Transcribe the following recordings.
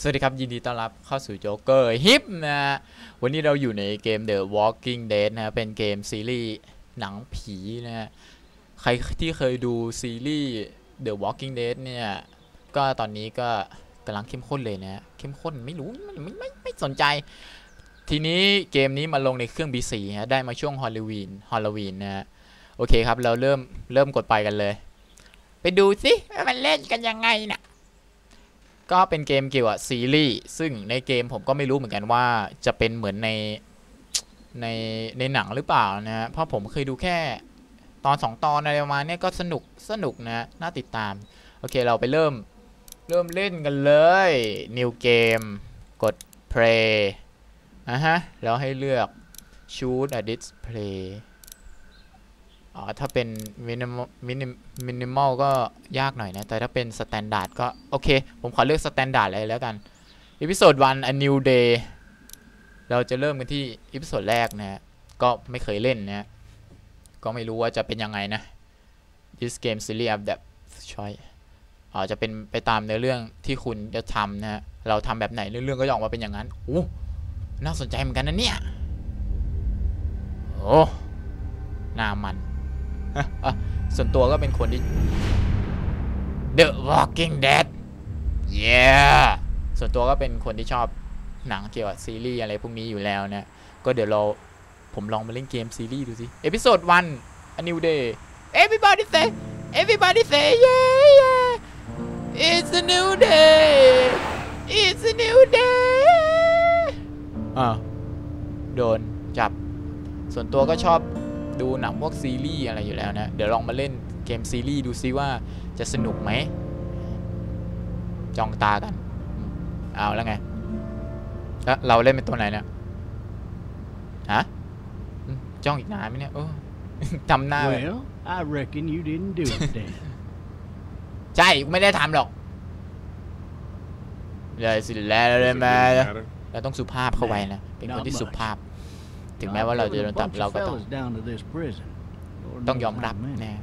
สวัสดีครับ ยินดีต้อนรับเข้าสู่โจ๊กเกอร์ฮิปนะฮะวันนี้เราอยู่ในเกม The Walking Dead นะฮะเป็นเกมซีรีส์หนังผีนะฮะใครที่เคยดูซีรีส์ The Walking Dead เนี่ยก็ตอนนี้ก็กำลังเข้มข้นเลยนะเข้มข้นไม่รู้ไม่ไม่ไม่ไม่สนใจ ทีนี้เกมนี้มาลงในเครื่อง B4 ฮะได้มาช่วงฮอลลีวีนฮอลลวีนนะฮะโอเคครับ เราเริ่มเริ่มกดไปกันเลย ไปดูสิว่ามันเล่นกันยังไงน่ะ ก็เป็นเกมเกี่ยวกับซีรีส์ซึ่งในเกมผมก็ไม่รู้เหมือนกันว่าจะเป็นเหมือนในในในหนังหรือเปล่านะฮะเพราะผมเคยดูแค่ตอนสองตอนอะไรประมาณเนี้ยก็สนุกสนุกนะน่าติดตาม โอเคเราไปเริ่มเริ่มเล่นกันเลย New Game กด Play อะฮะ แล้วให้เลือก Shoot a Display อ๋อถ้าเป็น minimal minim minimal ก็ยากหน่อยนะ แต่ถ้าเป็น standard ก็ โอเค ผมขอเลือก standard เลยแล้วกัน episode 1 a new day เราจะเริ่มกันที่ episode แรกนะฮะ ก็ไม่เคยเล่นนะฮะ ก็ไม่รู้ว่าจะเป็นยังไงนะ this game series of the choice อ๋อจะเป็นไปตามเนื้อเรื่องที่คุณจะทำนะฮะ เราทำแบบไหนเรื่องก็จะออกมาเป็นอย่างนั้นโอ้น่าสนใจเหมือนกันนะเนี่ย โอ้หน้ามัน ส่วนตัวก็เป็นคนที่ The Walking Dead yeah ส่วนตัวก็เป็นคนที่ชอบหนังเกี่ยวกับซีรีส์อะไรพวกนี้อยู่แล้วนะ ก็เดี๋ยวเราผมลองมาเล่นเกมซีรีส์ดูสิ Episode 1 A New Day Everybody say Everybody say yeah yeah It's a new day It's a new day อ่าวโดนจับ ส่วนตัวก็ชอบ ดูหนังพวกซีรีส์อะไรอยู่แล้วนะ เดี๋ยวลองมาเล่นเกมซีรีส์ดูซิว่าจะสนุกไหมจ้องตากันอืมเอาแล้วไงแล้วเราเล่นเป็นตัวไหนเนี่ยฮะอืมจ้องอีกนานไหมเนี่ยโอ้จำหน้าไว้ Well, I reckon you didn't do it then. ใช่กูไม่ได้ทำหรอกเลยสิแล้วเลยมา matter? เราต้องสุภาพเข้าไว้นะ เป็นคนที่สุภาพ ถึงแม้ว่าเราจะโดนจับเราก็ต้อง down to this prison. Lord ต้อง knows ยอมรับ how many. นะ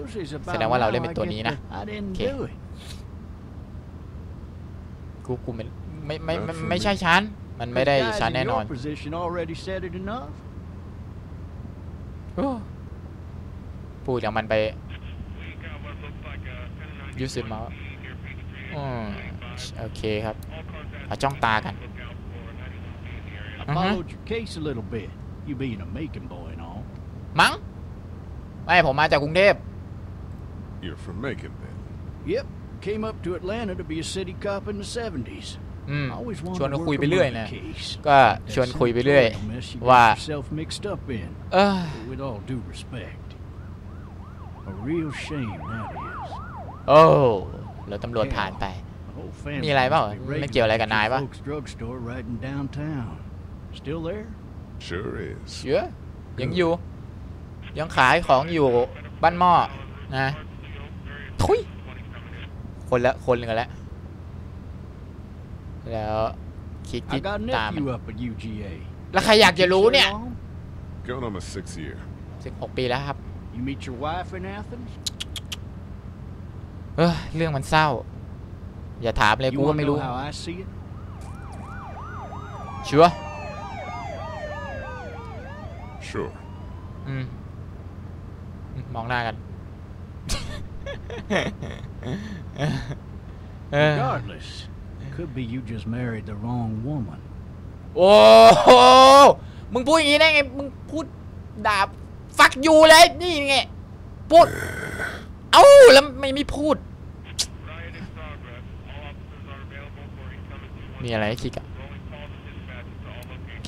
Usually it's about แสดงว่าเราเล่น now เป็น I ตัว get นี้ the, นะ I didn't Okay. do it. กูกูไม่ไม่ไม่ไม่ Not for ไม่ใช่ me. ฉันมันไม่ได้ The guys ฉัน in แน่นอน your position already said it enough. โอ้พูดอย่างมันไปยูสิมาอืมโอเคครับเอาจ้องตากัน I Mhm. Followed your case a little bit. You being a Macon boy and all. มั้งไม่ผมมาจากกรุงเทพ You're from Macon then. Yep. Came up to Atlanta to be a city cop in the 70s. อืม I always ชวน wanted เขา to คุย work ไป a เรื่อย murder นะ case. ก็ชวนคุยไปเรื่อย Senatorial mess you ว่า got yourself mixed up in. เออ With all due respect. A real shame that is. โอ้แล้วตำรวจผ่านไป The whole family มีอะไรเปล่า must be raving ไม่เกี่ยวอะไรกับ about นาย your ปะ Still there? Sure is. เชื่อยังอยู่ ยังขายของอยู่บ้านหม้อนะทุยคนละคนกันแล้วแล้วคลิก I ที่ got a ตาม nephew up at UGA. แล้วใครอยากจะรู้เนี่ย Stay long? Going on my sixth year. 16ปีแล้วครับ You meet your wife in Athens? เออเรื่องมันเศร้า อย่าถามเลย You กูก็ want to ไม่ know รู้ how I see it? ชัวร์ Sure. อืมอืม มองหน้ากันเออ Regardless, could be you just married the wrong woman. โอ้โหมึงพูดอย่างนี้ได้ไง มึงพูดด่าฟักยูเลย นี่ไง พูด เอ้า แล้วไม่ไม่พูด มีอะไรให้คลิกอะ ค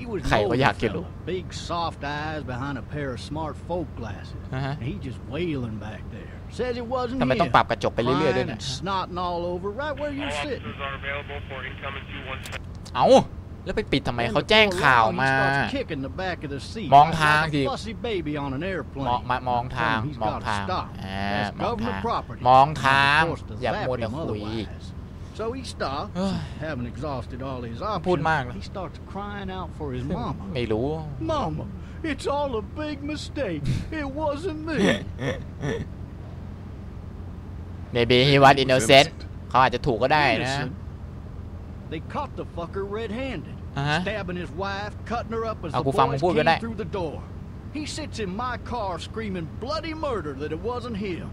He was ใคร an ก็ older อยากจะรู้ fella, big soft eyes behind a pair of smart folk glasses. อะฮะ And he just wailing back there. Says it wasn't ทำไม him. ต้องปรับกระจกไปเรื่อยๆด้วย Crying เนี่ย and snotting all over right where you're All sitting. officers are available for incoming 217. เอาแล้วไปปิดทำไม And เขาแจ้ง before ข่าว long, he มา starts kicking the back of the seat มอง like ทาง a ดิ fussy baby on an มอง airplane. มา มองทาง Tell him he's มอง gotta ทาง stop. อ่า That's มองทาง government property. มองทาง Forced to อย่า zap มัวแต่ him คุย otherwise. So he stops, เฮ้ย having exhausted all his พูด options. มากนะ He starts crying out for his mama. ไม่รู้ Mama, it's all a big mistake. It wasn't me. maybe he was innocent เขาอาจจะถูกก็ได้นะ Innocent. They caught the fucker red-handed, อ่าฮะ stabbing his wife, cutting her up as Ako the fang boys mong came na. through the door. He sits in my car screaming bloody murder that it wasn't him.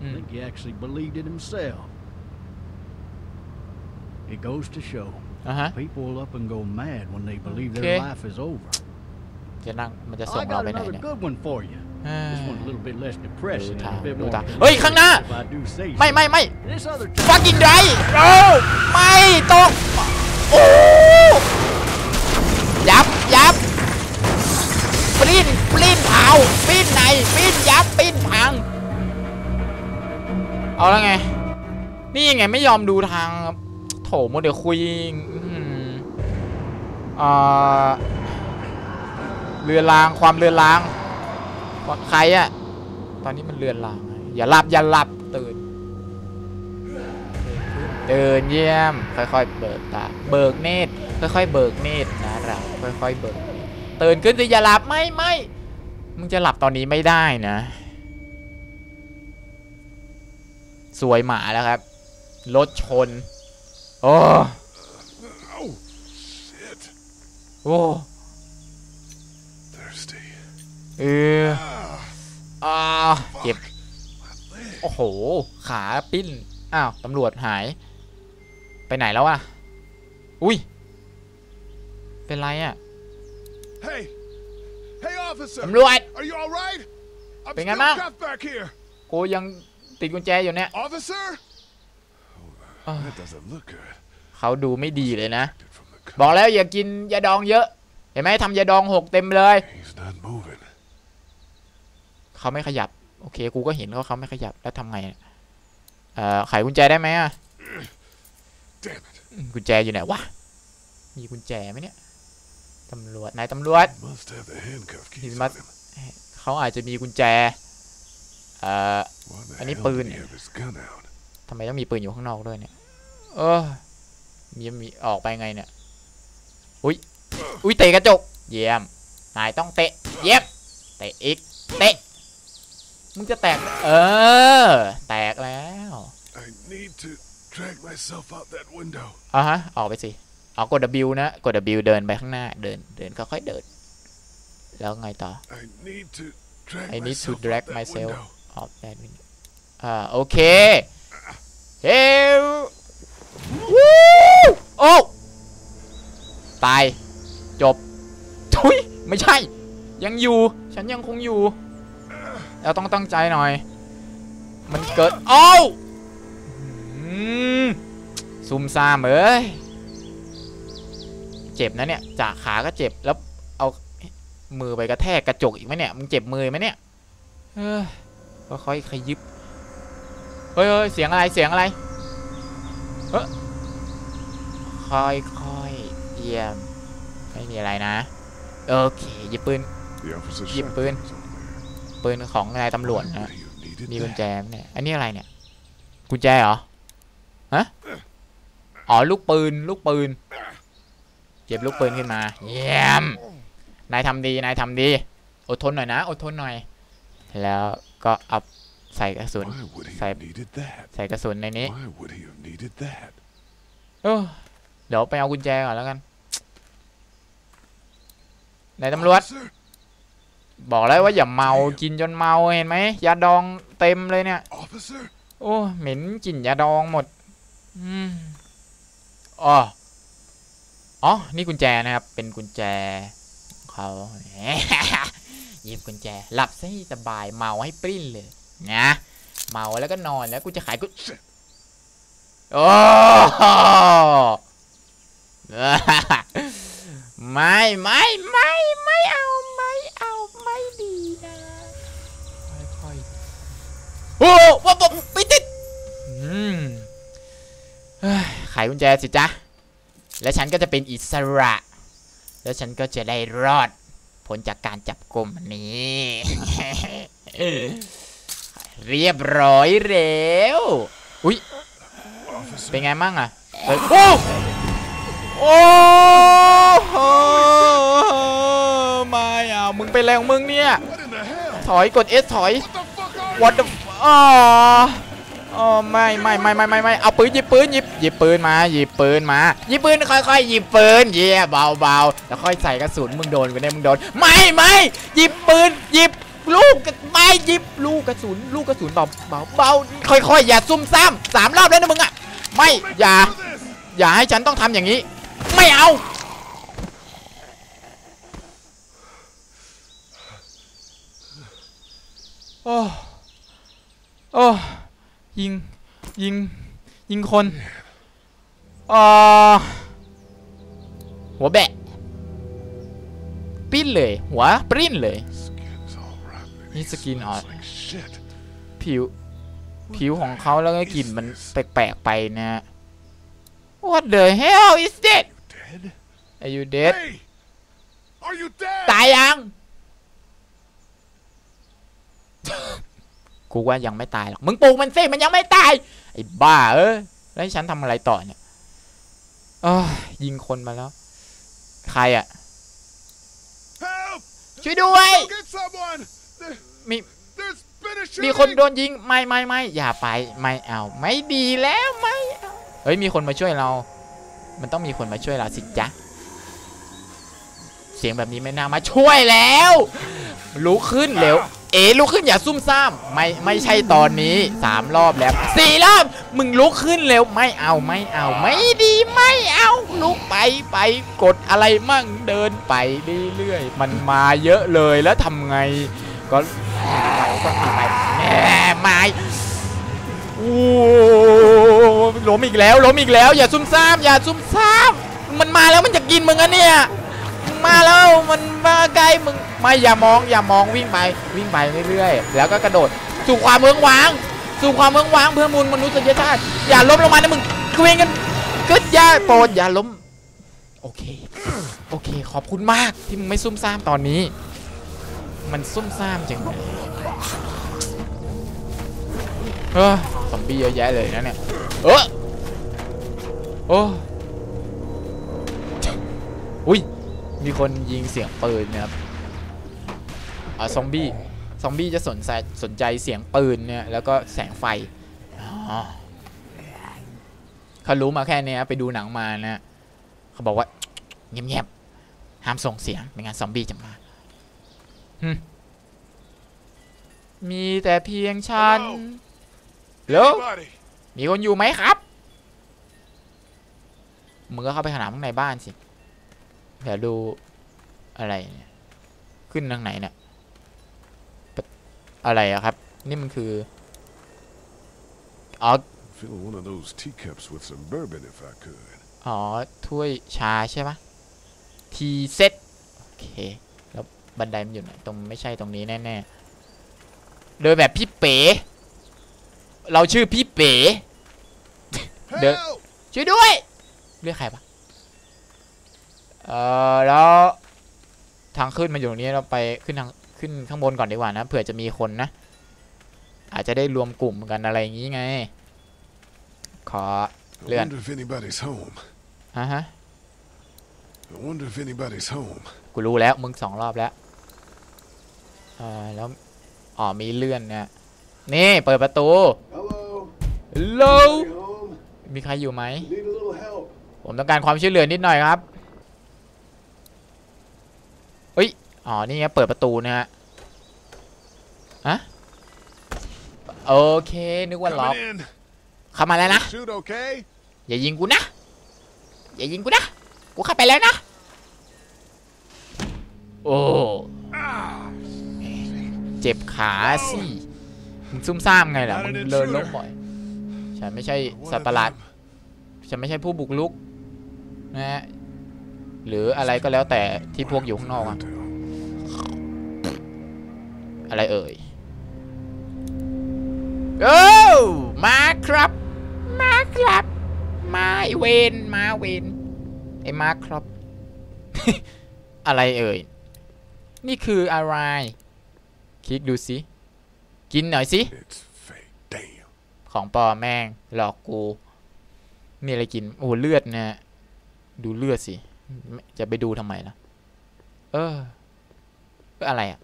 I Mm. think he actually believed it himself. It goes to show อะฮะ people will up and go mad when they believe Okay. their life is over. จะนั่งมันจะส่ง I เรา got ไปไหน another เนี่ย good one for you. อ่า This one's a little bit less depressing and a bit ดู more ทางเฮ้ย ข้างหน้า if I do say ไม่ so. ไม่ไม่ This other time, fucking die โอ้ไม่ตกโอ้ยับยับปลิ้นปลิ้นเผาปลิ้นไหนปลิ้นยับปลิ้นพัง เอาแล้วไง นี่ไงไม่ยอมดูทาง โถโมเดลคุยอื้อหืออ่าเรือรางความเรือรางว่าใครอะตอนนี้มันเรือนรางอย่าหลับอย่าหลับตื่นเดินเยี่ยม ค่อยๆเบิกตาเบิกเนตรค่อยๆเบิกเนตรนะเราค่อยๆเบิกตื่นขึ้นสิอย่าหลับไม่ไม่มึงจะหลับตอนนี้ไม่ได้นะ สวยหมาแล้วครับรถชน โอ้ Oh, shit. โอ้ Thirsty. เออ Ah, อ่าเจ็บ fuck. My leg. โอ้โห ขาปิ้น อ้าว ตำรวจหาย ไปไหนแล้วอะอุ้ย เป็นไรอะ Hey. Hey, officer. ตำรวจ Are you all right? I'm Bên still anh á. cuffed back here. กูยังติดกุญแจอยู่เนี่ย เขาดูไม่ดีเลยนะ Dude from the car. บอกแล้วอย่ากินยาดองเยอะ เห็นไหมทำยาดองหกเต็มเลย He's not moving. เขาไม่ขยับ โอเค กูก็เห็นเขาเขาไม่ขยับแล้วทำไงเนี่ยเอ่อไขกุญแจได้ไหมอะ Damn it. อืมกุญแจอยู่ไหนวะ มีกุญแจไหมเนี่ยตำรวจนายตำรวจ He must have the handcuff keys He's on must- him. เขาอาจจะมีกุญแจ เอ่อ Why the Anh ấy hell pươn did he nè. have his gun out? ทำไมต้องมีปืนอยู่ข้างนอกด้วยเนี่ย เออ มีมีออกไปไงเนี่ย อุ้ย อุ้ยเตะกระจก เยี่ยม นายต้องเตะ เยี่ยมเตะอีก เตะ มึงจะแตก เออ แตกแล้ว I need to drag myself out that window. อะฮะ ออกไปสิ เอากด W นะ กด W เดินไปข้างหน้า เดิน เดินค่อยๆเดิน แล้วไงต่อ I need to drag I need to myself drag out that myself window. ออกได้วินอ่าโอเค เฮ้ววู้โอ้ตาย จบทุยไม่ใช่ ยังอยู่ ฉันยังคงอยู่ เราต้องตั้งใจหน่อย มันเกิดโอ้วอืมซุ่มซ่ามเอ้ย เจ็บนะเนี่ย จากขาก็เจ็บแล้วเอามือไปกระแทกกระจกอีกไหมเนี่ย มึงเจ็บมือไหมเนี่ยเฮ้ยค่อยๆขยิบ เฮ้ยเฮ้ยเสียงอะไรเสียงอะไรเฮ้ยค่อยๆเยี่ยมไม่มีอะไรนะ โอเคหยิบปืน The officer's Dịp shotgun ปืน was on there. ปืนของนายตำรวจ Why นะ would he have needed มีกุญแจ that? ไหมเนี่ยอันนี้อะไรเนี่ยกุญแจเหรอฮะอ๋อลูกปืนลูกปืนเก็บลูกปืนขึ้นมา เยี่ยม นายทำดี นายทำดี อดทนหน่อยนะ อดทนหน่อย แล้วก็เอา ใส่กระสุน Why would he Sai- have needed that? ใส่กระสุนในนี้ Why would he have needed that? เออเดี๋ยวไปเอากุญแจก่อนแล้วกันนายตำรวจ Officer? บอกแล้วว่าอย่าเมากินจนเมาเห็นไหมยาดองเต็มเลยเนี่ย Officer? โอ้เหม็นกลิ่นยาดองหมดอืมอ๋ออ๋อนี่กุญแจนะครับ เป็นกุญแจของเขาหยิบกุญแจ หลับซะให้สบายเมาให้ปริ้นเลย นะเมาแล้วก็นอนแล้วกูจะขายกุ Shit. โอ้ไม่ไม่ไม่ไม่เอาไม่เอาไม่ดีนะค่อยๆโอ้ว้าวไม่ติดอืมเฮ้ยไขกุญแจสิจ๊ะและฉันก็จะเป็นอิสระ แล้วฉันก็จะได้รอดพ้นจากการจับกลุ่มนี้ เรียบร้อยแล้วอุ้ยเป็นไงมั่งอะเอ้โอ้โอ้โหม่อะมึงเป็นอะไรของมึงเนี่ยถอยกด S ถอย What the fuck อ๋ออ๋อไม่ไม่ไม่ไม่ไม่ไม่เอาปืนหยิบปืนหยิบหยิบปืนมาหยิบปืนมาหยิบปืนค่อยๆหยิบปืนเย่เบาเบาแล้วค่อยใส่กระสุนมึงโดนกูได้มึงโดน ไม่ไม่หยิบปืนหยิบ ลูกกระไม่ยิบลูกกระสุน ลูกกระสุนเบาเบาเบาค่อยๆ อย่าซุ่มซ่ามสามรอบแล้วนะมึงอะไม่อย่า อย่าให้ฉันต้องทำอย่างนี้ ไม่เอา โอ้โอ้ยิง ยิง ยิงคนเอ่อหัวแบะ ปิ้นเลย หัวปริ้นเลย rotten. Needs to clean smells out. like shit. ผิว ผิวของเขาแล้วก็กลิ่นมันแปลกๆไปนะ What the hell is that Dead? Are you dead Hey! Are you dead? ตายยังกูว่ายังไม่ตายหรอก มึงปลูกมันสิมันยังไม่ตาย ไอ้บ้าเอ้ยแล้วให้ฉันทำอะไรต่อเนี่ยเอ้ยยิงคนมาแล้ว ใครอะ Help! ช่วยด้วย Go get someone! There, มี there's been a มีคนโด shooting! นยิงไม่ไม่ไม่อย่าไปไม่เอาไม่ดีแล้วไม่เอาเฮ้ยมีคนมาช่วยเรา มันต้องมีคนมาช่วยเราสิจ๊ะเสียงแบบนี้ไม่น่ามาช่วยแล้วลุกขึ้นเร็วเอ๋ลุกขึ้นอย่าซุ่มซ่ามไม่ไม่ใช่ตอนนี้สามรอบแล้วสี่รอบมึงลุกขึ้นเร็วไม่เอาไม่เอาไม่ดีไม่เอาลุกไปไปกดอะไรมั่งเดินไปเรื่อยๆมันมาเยอะเลยแล้วทำไงก็ ไปก็มีไปแหมไม้โอ้ล้มอีกแล้วล้มอีกแล้ว อย่าซุ่มซ่ามอย่าซุ่มซ่ามมันมาแล้วมันจะกินมึงอะเนี่ยมาแล้วมันมาใกล้มึงไม่อย่ามองอย่ามองวิ่งไปวิ่งไปเรื่อยๆแล้วก็กระโดดสู่ความเมืองวาง สู่ความเมืองวางเพื่อมูลมนุษยชาติอย่าล้มลงมานะมึงเวงกันกึดย่าโปรดอย่าล้มโอเคโอเค ขอบคุณมากที่มึงไม่ซุ่มซ่ามตอนนี้ มันซุ่มซ่ามจังเลย เออซอมบี้เยอะแยะเลยนะเนี่ยเออโอ้อุ้ยมีคนยิงเสียงปืนนะครับอ่าซอมบี้ซอมบี้จะสนใจสนใจเสียงปืนเนี่ยแล้วก็แสงไฟเขารู้มาแค่เนี้ยไปดูหนังมานะเขาบอกว่าเงียบๆห้ามส่งเสียงไม่งั้นซอมบี้จะมาหึมี แต่เพียงฉันแล้ว Anybody? มีคนอยู่ไหมครับมึงก็เข้าไปขนาดข้างในบ้านสิเดี๋ยวดูอะไรเนี่ยขึ้นทางไหนเนี่ยปะอะไรอะครับ นี่มันคืออ๋อ Fill one of those teacups with some bourbon if I could. อ๋อถ้วยชาใช่ปะทีเซตโอเค แล้วบันไดมันอยู่ไหนตรงไม่ใช่ตรงนี้แน่ๆ โดยแบบพี่เป๋ เราชื่อพี่เป๋ The- Help! ช่วยด้วย เรียกใครปะเอ่อแล้วทางขึ้นมาอยู่ตรงนี้เราไปขึ้นทางขึ้นข้างบนก่อนดีกว่านะเผื่อจะมีคนนะ อาจจะได้รวมกลุ่มกันอะไรอย่างงี้ไง ขอ I Leon. wonder if anybody's home. ฮะฮะ I wonder if anybody's home. กูรู้แล้วมึงสองรอบแล้วเอ่อแล้ว อ๋อมีเลื่อนเนี่ยนี่เปิดประตู Hello. ฮัลโหล home? มีใครอยู่ไหม Need a little help. ผมต้องการความช่วยเหลือนิดหน่อยครับเฮ้ย อ๋อ นี่ไงเปิดประตูนะฮะฮะโอเค นึกว่าล็อก Coming in. เข้ามาแล้วนะ Shoot okay? อย่ายิงกูนะ อย่ายิงกูนะ กูเข้าไปแล้วนะ โอ้ Ah, เจ็บขาสิมึงซุ่มซ่ามไงล่ะมึงเดินล้มบ่อย ฉันไม่ใช่สัตว์ประหลาด ฉันไม่ใช่ผู้บุกรุกนะฮะหรืออะไรก็แล้วแต่ที่พวกอยู่ข้างนอกอะอะไรเอ่ยโอ้มาครับ มาครับ มาเวนมาเวนไอ้มาครับ อะไรเอ่ย นี่คืออะไร คลิกดูสิกินหน่อยสิ It's fake. Damn. ของปลอมแม่งหลอกกูมีอะไรกินโอ้เลือดนะดูเลือดสิจะไปดูทำไมล่ะ เออเอออะไรอะ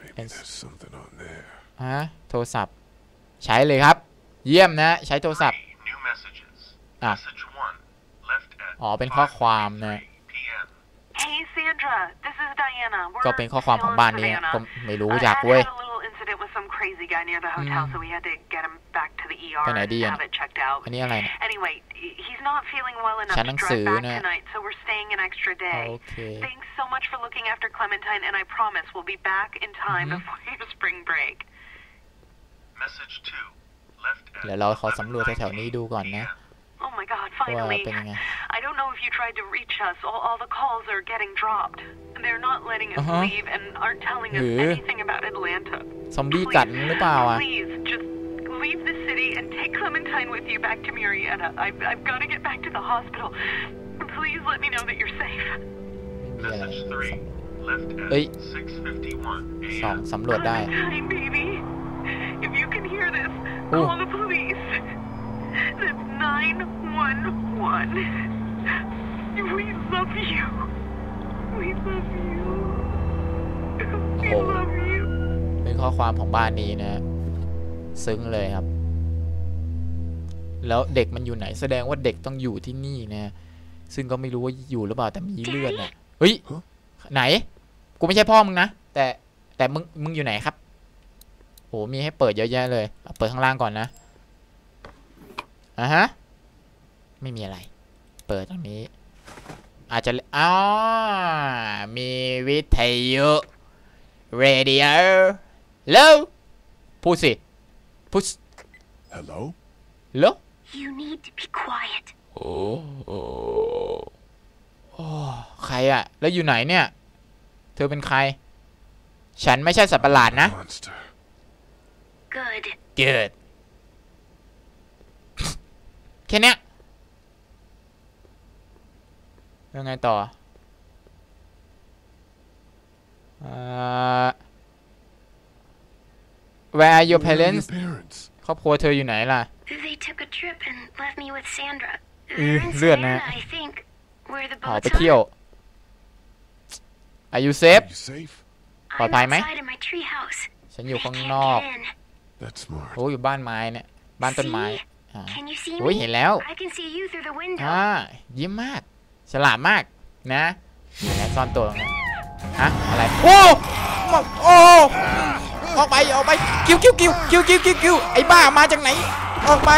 Maybe It's- there's something on there. ฮะโทรศัพท์ ใช้เลยครับ เยี่ยมนะ ใช้โทรศัพท์ Three new messages. Ah. Message one, left at อ๋อเป็นข้อความนะ5:33 p.m. Hey Sandra, ก็เป็นข้อความของบ้านนี้ก็ไม่รู้อยากเว้ยไปไหนดีอะอันนี้อะไรใช้นหนังสือนะโอเคเดี๋ยวเราขอสำรวจแถวๆนี้ดูก่อนนะ Oh my god, finally. They're not letting us Uh-huh. leave and aren't telling us Yeah. anything about Atlanta. ซอมบี้กัดหรือเปล่าอ่ะ Please, just leave the city and take Clementine with you back to Marietta. I've, I've got to get back to the hospital. Please let me know that you're safe. ไม่มีอะไร Message three, left at เอ้ย 6:51 สอง a.m. สำรวจได้ Clementine, baby. If you can hear this, Ooh. call the police. That's 911. We love you. We love you. We Oh. love you. เป็นข้อความของบ้านนี้นะ ซึ้งเลยครับ แล้วเด็กมันอยู่ไหนแสดงว่าเด็กต้องอยู่ที่นี่นะ ซึ่งก็ไม่รู้ว่าอยู่หรือเปล่าแต่มีเลือดน่ะเฮ้ยฮะไหน กูไม่ใช่พ่อมึงนะ แต่แต่มึงมึงอยู่ไหนครับโหมีให้เปิดเยอะแยะเลยเอาเปิดข้างล่างก่อนนะอะฮะ ไม่มีอะไร เปิดตรงนี้ อาจจะอ๋อมีวิทยุ radio แล้วพูดสิพูด Hello? แล้ว You need to be quiet. โอ้โอ้โอ้ใครอะแล้วอยู่ไหนเนี่ย เธอเป็นใคร ฉันไม่ใช่สัตว์ประหลาดนะ Monster. Good. เกิดแค่เนี้ ยยังไงต่อเอ่อ Where are your Where are parents your parents? ครอบครัวเธออยู่ไหนล่ะ They took a trip and left me with Sandra. Mm, They're in ลือดนะ Savannah, I think. Where the อ๋อ boats ไปเที่ยว Are you safe Are you safe? are. ปลอด I'm ภัยไหม outside in my tree house. ฉันอยู่ They ข้าง can't นอก get in. That's smart. โอ้อยู่บ้านไม้เนี่ย บ้านต้นไม้อ่า Can you see โอ้ย me? เห็นแล้ว I can see you through the window. อ่าเยี่ยมมาก ฉลาดมากนะไหนซ่อนตัวตรงนั้นฮะอะไรโอ้มาโอ้ออกไปออกไปกิ้วกิ้วกิ้วกิ้วกิ้วกิ้วกิ้วไอ้บ้ามาจากไหน ออกไป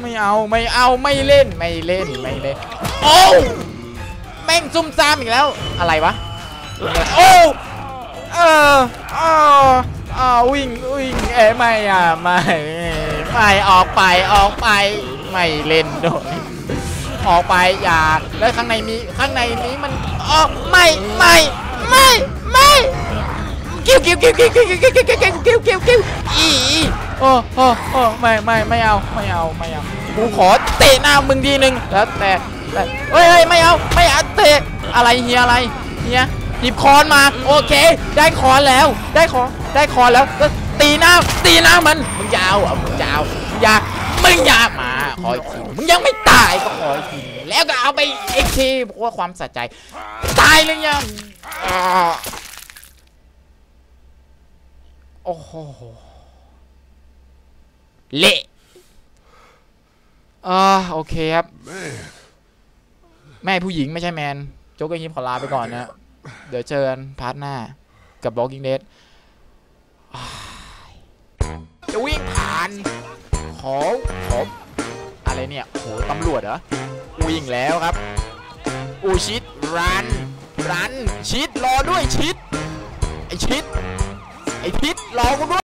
ไม่เอาไม่เอาไม่เล่นไม่เล่นไม่เล่นโอ้แม่งซุ่มซ่ามอีกแล้วอะไรวะโอ้เอออ้าวอ้าววิ่งวิ่งเอ้ยไม่อะไม่ไม่ออกไปออกไปไม่เล่นโดย ออกไปอย่า แล้วข้างในมีข้างในนี้มันออกไม่ไม่ไม่ไม่กิ้วกิ้วกิ้วกิ้วกิ้วกิ้วกิ้วกิ้วกิ้วกิ้วกิ้วกิ้วอีโอ้โอ้โอ้ไม่ไม่ไม่เอาไม่เอาไม่เอากูขอเตะหน้ามึงทีนึงแล้วแต่แต่เฮ้ยเฮ้ยไม่เอาไม่เอาเตะอะไรเฮียอะไรเฮียหยิบคอนมาโอเค ได้คอนแล้ว ได้คอนได้คอนแล้วตีหน้าตีหน้ามันมึงอยาวอะมึงอยาวมึงยามึงยามา ขออีกทีมึงยังไม่ตายก็ขออีกทีแล้วก็เอาไปอีกทีเพราะว่าความสะใจ ตายหรือยังอโอ้โหเละอ่าโอเคครับ แม่ผู้หญิงไม่ใช่แมน โจ๊กเกอร์ฮิปขอลาไปก่อนนะ เดี๋ยวเจอกันพาร์ทหน้ากับ Walking Dead จะวิ่งผ่านขอขอ อะไรเนี่ยโหตำรวจเหรอวิ่งแล้วครับอูชิดรันรันชิดรอด้วยชิดไอชิดไอชิดรอกูด้วย